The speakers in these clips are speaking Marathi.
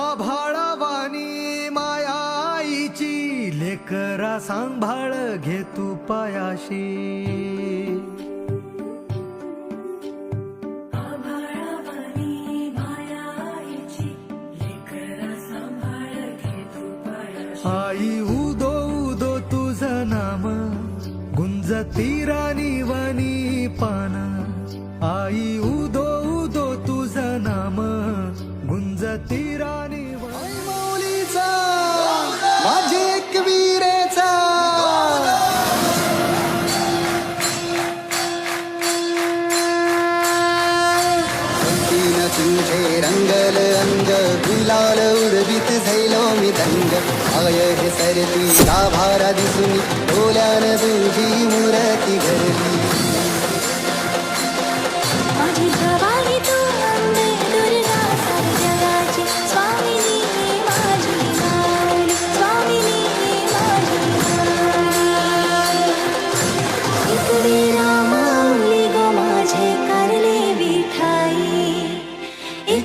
आभाळावानी माया आईची लेकरा सांभाळ घे तू पायाशी. आभाळावाणी माया आईची लेकरा सांभाळ घे तू पायाशी. आई उदो उदो तुझं नाम गुंजती राणी वनी पान. आई उदो गुंजती राणी तीन तुझे रंगल अंग गुलाल उडवीत झैलो मी दंग आय हे सरती गाभारा दिसून डोल्यान तुझी मुरती घरली.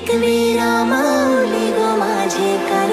तकबीरा माऊली गो माझे कर